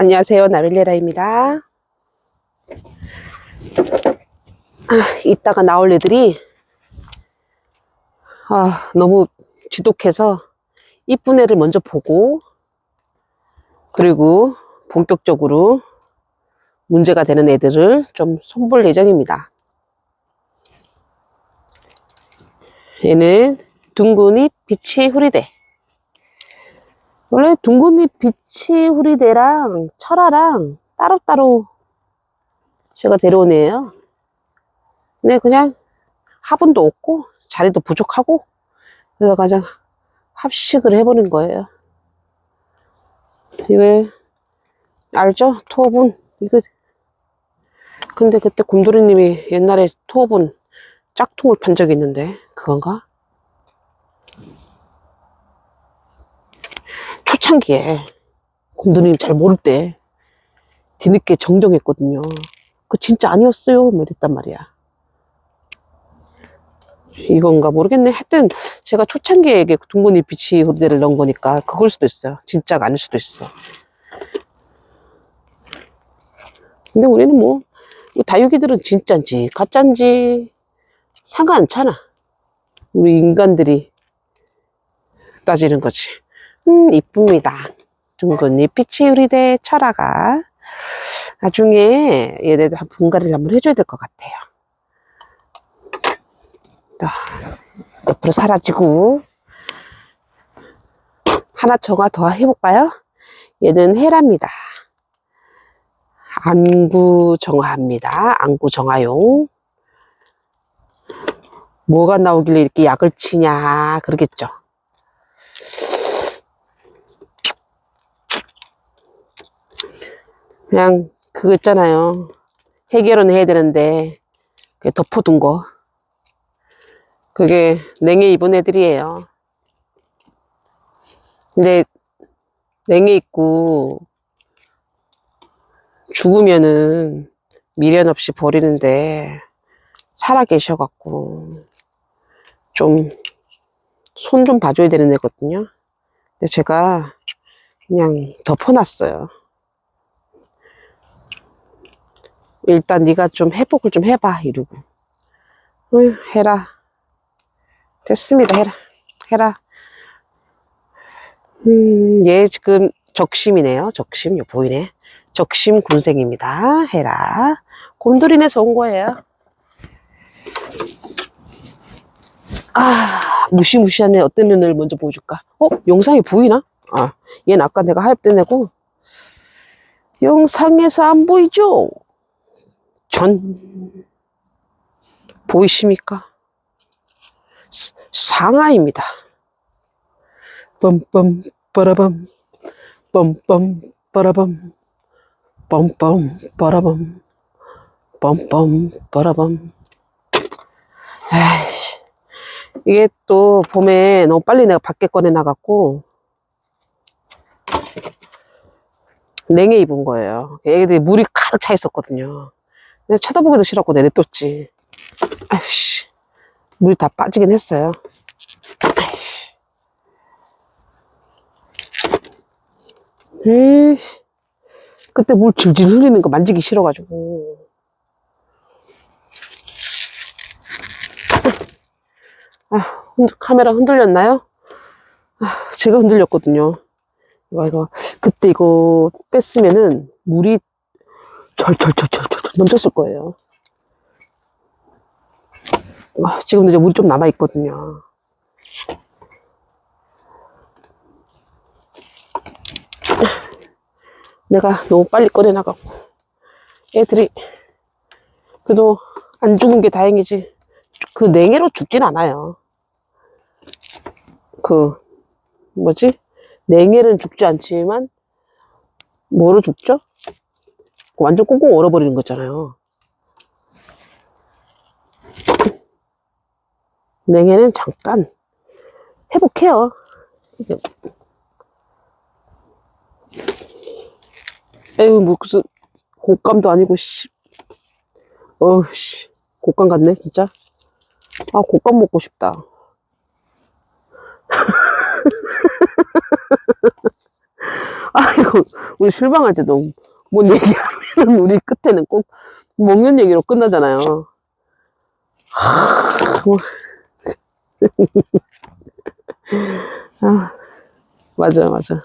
안녕하세요. 나벨레라입니다. 아, 이따가 나올 애들이 아, 너무 지독해서 이쁜 애를 먼저 보고 그리고 본격적으로 문제가 되는 애들을 좀 손볼 예정입니다. 얘는 둥근잎 비치 후리대. 원래 둥근잎 비치 후리대랑 철화랑 따로따로 제가 데려온 애예요. 근데 그냥 화분도 없고 자리도 부족하고 그래서 가장 합식을 해보는 거예요. 이걸 알죠? 토분 이거 근데 그때 곰돌이님이 옛날에 토분 짝퉁을 판 적이 있는데 그건가? 초창기에 곰돌이님 잘 모를 때 뒤늦게 정정했거든요. 그 진짜 아니었어요. 뭐 이랬단 말이야. 이건가 모르겠네. 하여튼 제가 초창기에 이게 둥근이 비치 후리대를 넣은 거니까 그걸 수도 있어요. 진짜가 아닐 수도 있어. 근데 우리는 뭐, 이 다육이들은 진짠지 가짠지 상관 않잖아. 우리 인간들이 따지는 거지. 음, 이쁩니다. 둥근잎 비치 후리대 철화가 나중에 얘네들 한 분갈이를 한번 해줘야 될 것 같아요. 자, 옆으로 사라지고 하나 정화 더 해볼까요? 얘는 헤라입니다. 안구 정화합니다. 안구 정화용. 뭐가 나오길래 이렇게 약을 치냐 그러겠죠. 그냥 그거 있잖아요. 해결은 해야 되는데 덮어둔 거. 그게 냉해 입은 애들이에요. 근데 냉해 입고 죽으면은 미련 없이 버리는데 살아 계셔갖고 좀 손 좀 봐줘야 되는 애거든요. 근데 제가 그냥 덮어놨어요. 일단 네가 좀 회복을 좀 해봐 이러고. 어휴, 해라. 됐습니다 해라. 해라. 음, 얘 지금 적심이네요. 적심 요 보이네. 적심 군생입니다. 해라. 곰돌이네서 온 거예요. 아 무시무시한 애 어떤 눈을 먼저 보여줄까? 어 영상이 보이나? 아 얘는 아까 내가 하엽된 애고. 영상에서 안 보이죠 전 보이십니까? 스- 상하입니다. 뻔뻔 빠라밤 뻔뻔 빠라밤 뻔뻔 빠라밤 뻔뻔 빠라밤 아이씨 이게 또 봄에 너무 빨리 내가 밖에 꺼내 나갔고 냉해 입은 거예요. 얘들이 물이 가득 차 있었거든요. 근데 쳐다보기도 싫었고 내려뒀지. 아이씨, 물 다 빠지긴 했어요. 아이씨. 에이씨. 그때 물 질질 흘리는 거 만지기 싫어가지고. 아, 흔- 카메라 흔들렸나요? 아, 제가 흔들렸거든요. 이거, 이거, 그때 이거 뺐으면은 물이 절절절절절 넘쳤을 거예요. 아, 지금 이제 물이 좀 남아 있거든요. 내가 너무 빨리 꺼내 나가고 애들이 그래도 안 죽은 게 다행이지. 그 냉해로 죽진 않아요. 그 뭐지? 냉해는 죽지 않지만 뭐로 죽죠? 완전 꽁꽁 얼어버리는 거잖아요. 냉해는 잠깐 회복해요. 에휴 뭐 무슨 곶감도 아니고 씨. 어우 씨 곶감 같네 진짜. 아 곶감 먹고 싶다. 아이고, 우리 실망할 때도 뭔 얘기하면 우리 끝에는 꼭 먹는 얘기로 끝나잖아요. 하, 뭐. 아, 맞아, 맞아.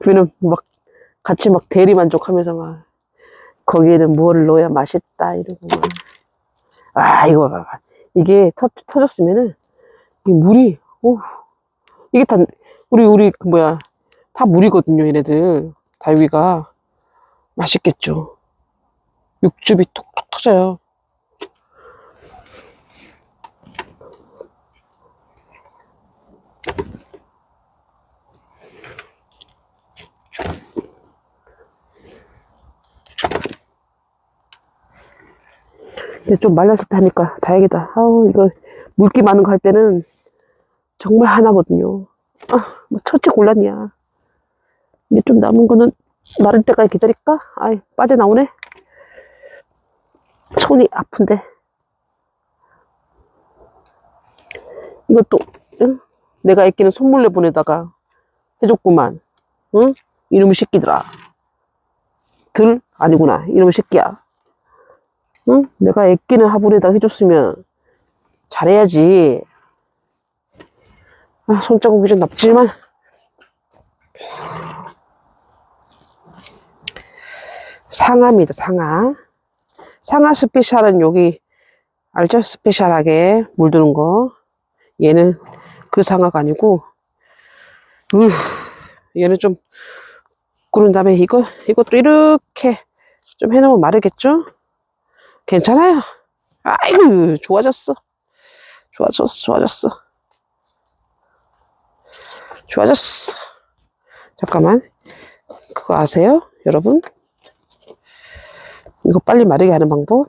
그는 막 같이 막 대리 만족하면서 막 거기에는 뭐를 넣어야 맛있다 이러고 막. 아 이거 봐봐 이게 터, 터졌으면은 이 물이 오 이게 다 우리 우리 그 뭐야 다 물이거든요 얘네들 달위가 맛있겠죠 육즙이 톡톡 터져요 근데 좀 말랐을 때 하니까 다행이다. 아우, 이거 물기 많은 거 할 때는 정말 하나거든요. 아, 뭐 처치 곤란이야. 이제 좀 남은 거는 마를 때까지 기다릴까? 아이, 빠져나오네. 손이 아픈데. 이것도, 응? 내가 애끼는 선물로 보내다가 해줬구만. 응? 이놈의 새끼들아. 들? 아니구나. 이놈의 새끼야. 응? 내가 애끼는 화분에다 해줬으면 잘해야지. 아, 손자국이 좀 nap지만. 상아입니다, 상아. 상아 스페셜은 여기, 알죠? 스페셜하게 물드는 거. 얘는 그 상아가 아니고, 으 얘는 좀, 그런 다음에 이거, 이것도 이렇게 좀 해놓으면 마르겠죠? 괜찮아요. 아이고, 좋아졌어. 좋아졌어, 좋아졌어. 좋아졌어. 잠깐만. 그거 아세요? 여러분? 이거 빨리 마르게 하는 방법?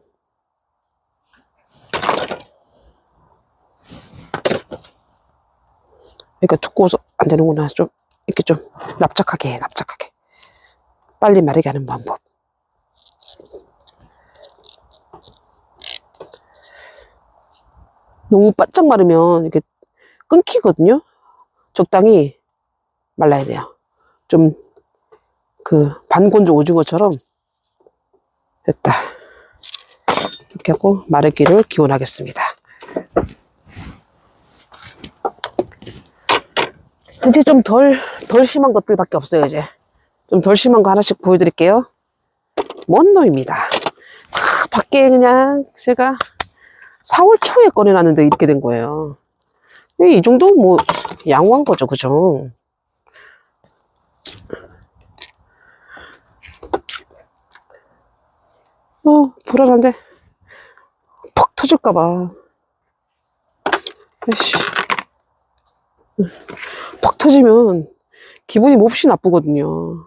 그러니까 두꺼워서 안 되는구나. 좀, 이렇게 좀 납작하게 해, 납작하게. 빨리 마르게 하는 방법. 너무 바짝 마르면 이게 끊기거든요. 적당히 말라야 돼요. 좀 그 반건조 오징어처럼 됐다. 이렇게 하고 마르기를 기원하겠습니다. 이제 좀 덜, 덜 심한 것들밖에 없어요, 이제. 좀 덜 심한 거 하나씩 보여드릴게요. 먼노입니다. 아, 밖에 그냥 제가 4월 초에 꺼내놨는데 이렇게 된 거예요. 이 정도 뭐 양호한 거죠, 그죠? 어, 불안한데. 퍽 터질까봐. 에이씨. 퍽 터지면 기분이 몹시 나쁘거든요.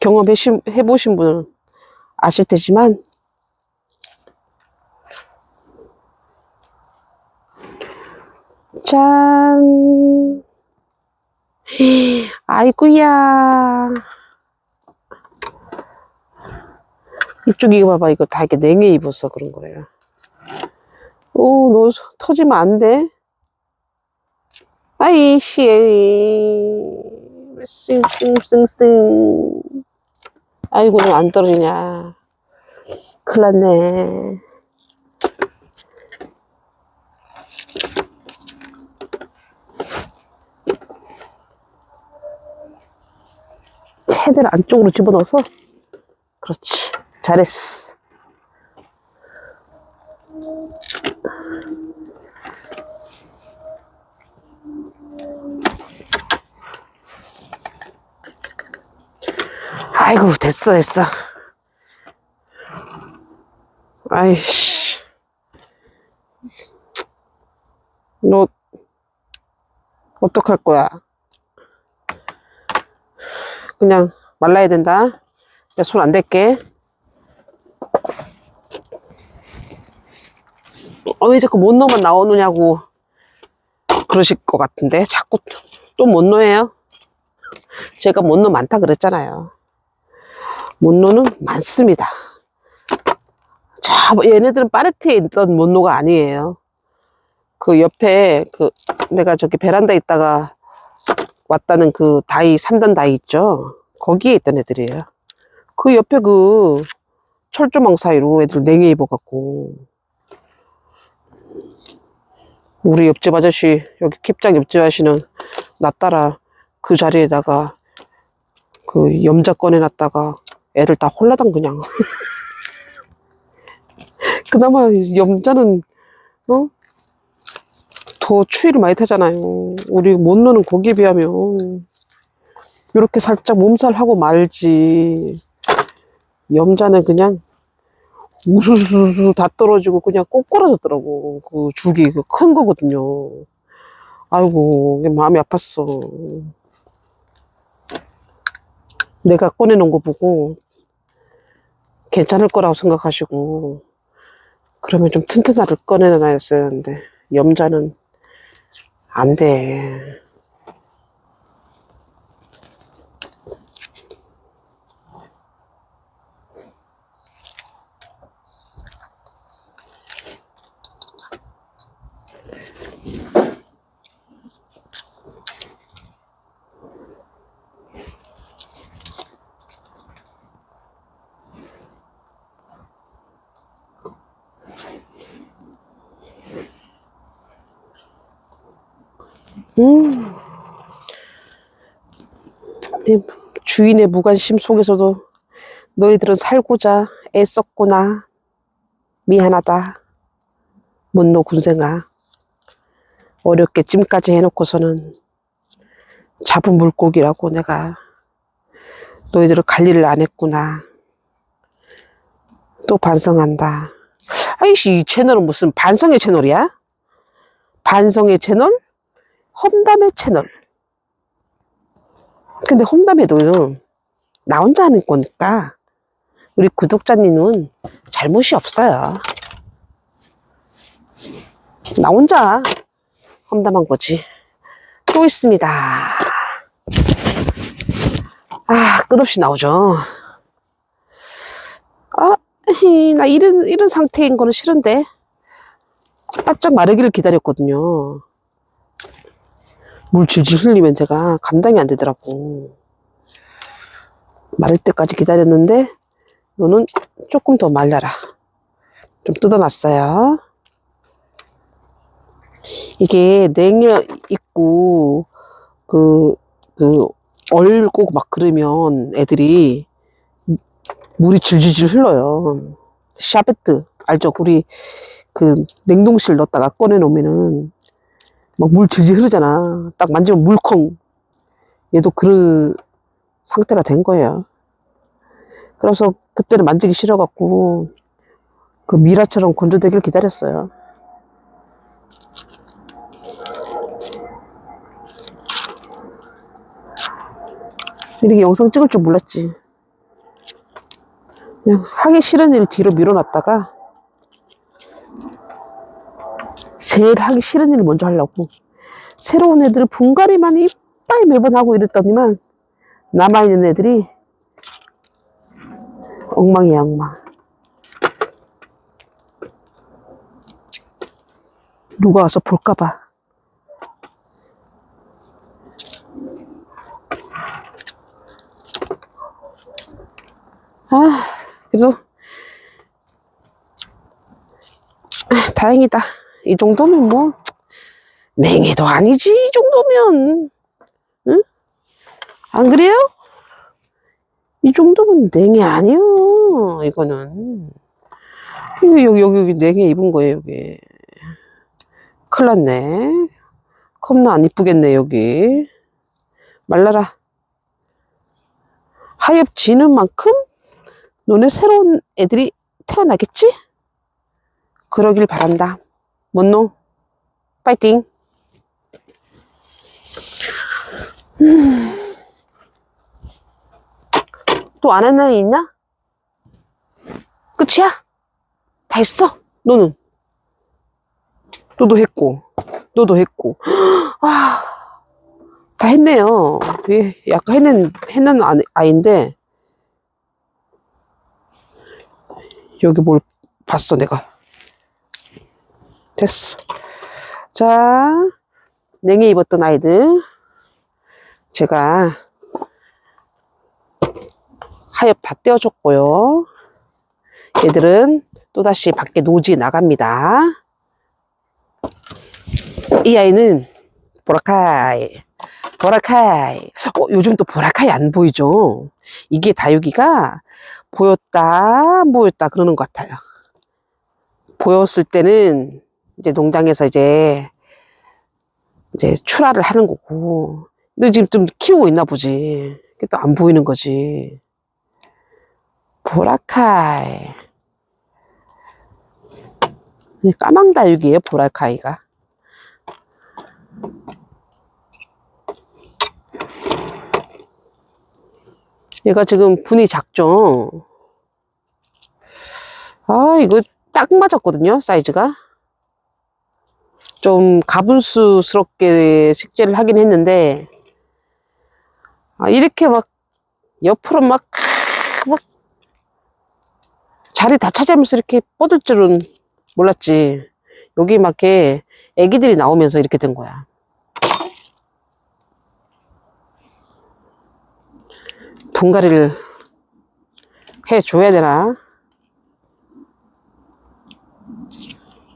경험해보신 분은 아실 테지만, 짠. 아이구야. 이쪽 이거 봐봐. 이거 다 이렇게 냉해 입었어. 그런 거예요. 오, 너 터지면 안 돼. 아이씨. 싱싱싱싱. 아이고, 너 안 떨어지냐. 큰일 났네. 최대한 안쪽으로 집어넣어서 그렇지 잘했어 아이고 됐어 됐어 아이씨 너 어떡할 거야 그냥 말라야 된다. 내 손 안 댈게. 어, 왜 자꾸 못노만 나오느냐고 그러실 것 같은데 자꾸 또 못노예요. 제가 못노 많다 그랬잖아요. 못노는 많습니다. 자, 얘네들은 파레트에 있던 못노가 아니에요. 그 옆에 그 내가 저기 베란다에 있다가 왔다는 그 다이, 3단 다이 있죠? 거기에 있던 애들이에요. 그 옆에 그 철조망 사이로 애들 냉해 입어갖고. 우리 옆집 아저씨, 여기 캡장 옆집 아저씨는 나 따라 그 자리에다가 그 염자 꺼내놨다가 애들 다 홀라당 그냥. 그나마 염자는, 어? 더 추위를 많이 타잖아요. 우리 못 노는 거기에 비하면. 이렇게 살짝 몸살하고 말지. 염자는 그냥 우수수수 다 떨어지고 그냥 꼬꾸라졌더라고. 그 줄기 그 큰 거거든요. 아이고, 마음이 아팠어. 내가 꺼내놓은 거 보고 괜찮을 거라고 생각하시고 그러면 좀 튼튼하를 꺼내놔야했어야 하는데 염자는 안 돼. 음. 내 주인의 무관심 속에서도 너희들은 살고자 애썼구나. 미안하다. 못노 군생아. 어렵게 찜까지 해놓고서는 잡은 물고기라고 내가 너희들을 관리를 안 했구나. 또 반성한다. 아이씨, 이 채널은 무슨 반성의 채널이야? 반성의 채널? 험담의 채널. 근데 험담에도 나 혼자 하는 거니까 우리 구독자님은 잘못이 없어요. 나 혼자 험담한 거지. 또 있습니다. 아, 끝없이 나오죠. 아, 나 이런, 이런 상태인 거는 싫은데. 바짝 마르기를 기다렸거든요. 물 질질 흘리면 제가 감당이 안 되더라고. 마를 때까지 기다렸는데, 너는 조금 더 말려라. 좀 뜯어놨어요. 이게 냉해 있고, 그, 그, 얼고 막 그러면 애들이 물이 질질질 흘러요. 샤베트, 알죠? 우리 그 냉동실 넣었다가 꺼내놓으면은 막 물 질질 흐르잖아. 딱 만지면 물컹. 얘도 그런 상태가 된 거예요. 그래서 그때는 만지기 싫어갖고 그 미라처럼 건조되길 기다렸어요. 이렇게 영상 찍을 줄 몰랐지. 그냥 하기 싫은 일 뒤로 밀어놨다가 제일 하기 싫은 일을 먼저 하려고. 새로운 애들 분갈이만 이빨 매번 하고 이랬더니만 남아있는 애들이 엉망이야 엉망 누가 와서 볼까봐. 아 그래도 아, 다행이다 이 정도면 뭐 냉해도 아니지 이 정도면. 응? 안 그래요? 이 정도면 냉해 아니요 이거는. 이거 여기 여기 여기 냉해 입은 거예요 여기. 큰일 났네. 겁나 안 이쁘겠네 여기. 말라라. 하엽지는 만큼 너네 새로운 애들이 태어나겠지? 그러길 바란다 못노 파이팅 또 안 하는 애 있냐? 끝이야? 다 했어? 너는? 너도 했고, 너도 했고. 아, 다 했네요. 예, 약간 했는, 했는 아- 아이인데, 여기 뭘 봤어, 내가. 됐어. 자, 냉해 입었던 아이들. 제가 하엽 다 떼어줬고요. 얘들은 또다시 밖에 노지 나갑니다. 이 아이는 보라카이. 보라카이. 어, 요즘 또 보라카이 안 보이죠? 이게 다육이가 보였다, 안 보였다 그러는 것 같아요. 보였을 때는 이제 농장에서 이제 이제 출하를 하는 거고. 근데 지금 좀 키우고 있나 보지. 이게 또 안 보이는 거지. 보라카이. 이 까망 다육이에요, 보라카이가. 얘가 지금 분이 작죠? 아, 이거 딱 맞았거든요, 사이즈가. 좀 가분수스럽게 식재를 하긴 했는데, 아, 이렇게 막, 옆으로 막, 막, 자리 다 차지하면서 이렇게 뻗을 줄은 몰랐지. 여기 맞게 애기들이 나오면서 이렇게 된 거야. 분갈이를 해줘야 되나?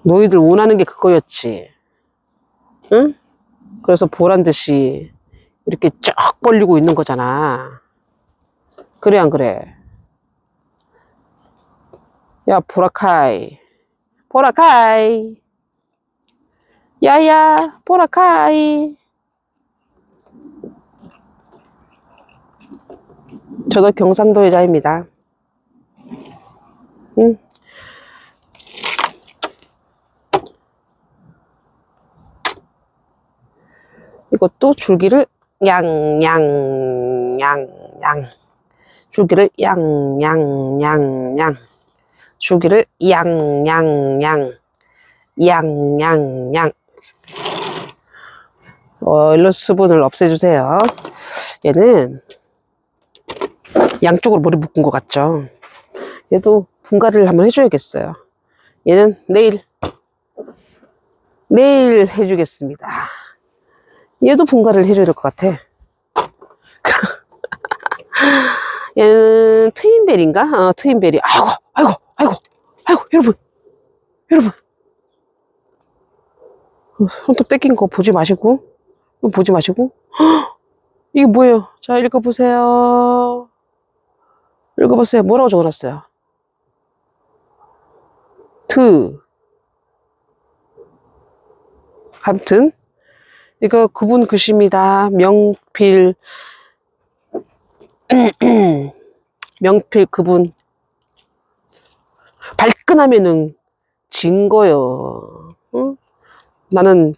너희들 원하는 게 그거였지. 응? 그래서 보란 듯이 이렇게 쫙 벌리고 있는 거잖아. 그래, 안 그래? 야, 보라카이. 보라카이. 야야, 보라카이. 저도 경상도 여자입니다. 응. 이것도 줄기를 양, 양, 양, 양. 줄기를 양, 양, 양, 양. 줄기를 양, 양, 양. 양, 양, 양. 오일로 수분을 없애주세요. 얘는 양쪽으로 머리 묶은 것 같죠? 얘도 분갈이를 한번 해줘야겠어요. 얘는 내일, 내일 해주겠습니다. 얘도 분갈이를 해줘야 될 것 같아. 얘는 트윈벨인가? 어, 트윈벨이. 아이고, 아이고, 아이고, 아이고, 여러분, 여러분. 어, 손톱 떼낀 거 보지 마시고, 보지 마시고. 헉, 이게 뭐예요? 자, 읽어보세요. 읽어보세요. 뭐라고 적어놨어요? 트. 아무튼, 이거 그분 글씨입니다. 명필, 명필 그분. 발끈하면은 진 거요. 응? 나는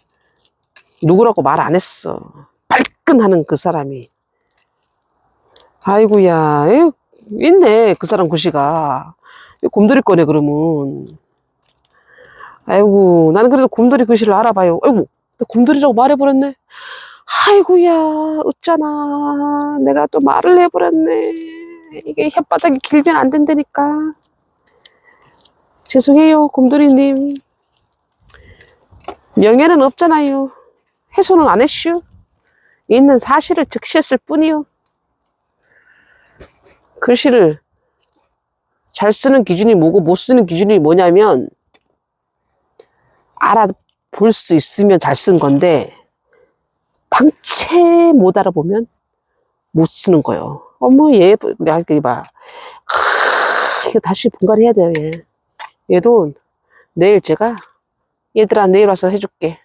누구라고 말 안 했어. 발끈하는 그 사람이. 아이고야, 에이, 있네, 그 사람 글씨가. 곰돌이 거네, 그러면. 아이고, 나는 그래도 곰돌이 글씨를 알아봐요. 아이고, 나 곰돌이라고 말해버렸네. 아이고야, 어쩌나. 내가 또 말을 해버렸네. 이게 혓바닥이 길면 안 된다니까. 죄송해요, 곰돌이님. 명예는 없잖아요. 해소는 안 했슈. 있는 사실을 적시했을 뿐이요. 글씨를 잘 쓰는 기준이 뭐고 못 쓰는 기준이 뭐냐면 알아 볼 수 있으면 잘 쓴 건데 당체 못 알아보면 못 쓰는 거요. 어머 얘 내가 이거 봐. 하, 이거 다시 분갈이 해야 돼요 얘. 얘도 내일 제가 얘들아 내일 와서 해줄게.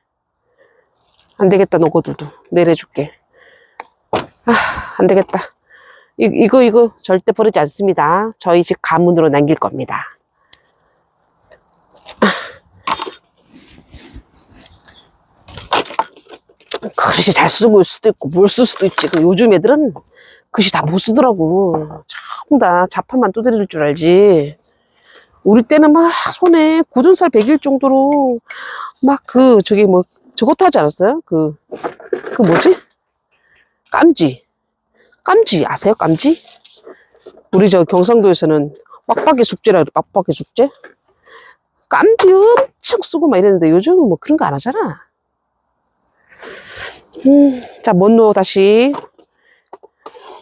안 되겠다 너희들도 내일 해줄게. 아, 안 되겠다. 이, 이거 이거 절대 버리지 않습니다. 저희 집 가문으로 남길 겁니다. 글씨 잘 쓰고 일 수도 있고 뭘 쓸 수도 있지. 그 요즘 애들은 글씨 다 못 쓰더라고. 전부 다 자판만 두드릴 줄 알지. 우리 때는 막 손에 굳은 살 베길 정도로 막 그 저기 뭐 저것도 하지 않았어요? 그, 그 뭐지? 깜지. 깜지 아세요? 깜지? 우리 저 경상도에서는 빡빡이 숙제라 그래. 빡빡이 숙제? 깜지 엄청 쓰고 막 이랬는데 요즘은 뭐 그런 거 안 하잖아. 음, 자, 먼로 다시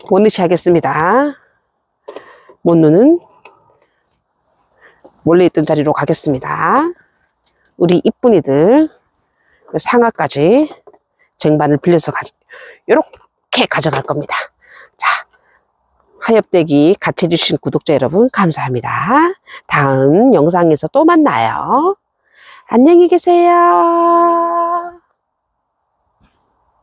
원리치 하겠습니다. 원누는 원래 있던 자리로 가겠습니다. 우리 이쁜이들 상하까지 쟁반을 빌려서 가지 이렇게 가져갈 겁니다. 자, 하엽대기 같이 해주신 구독자 여러분 감사합니다. 다음 영상에서 또 만나요. 안녕히 계세요.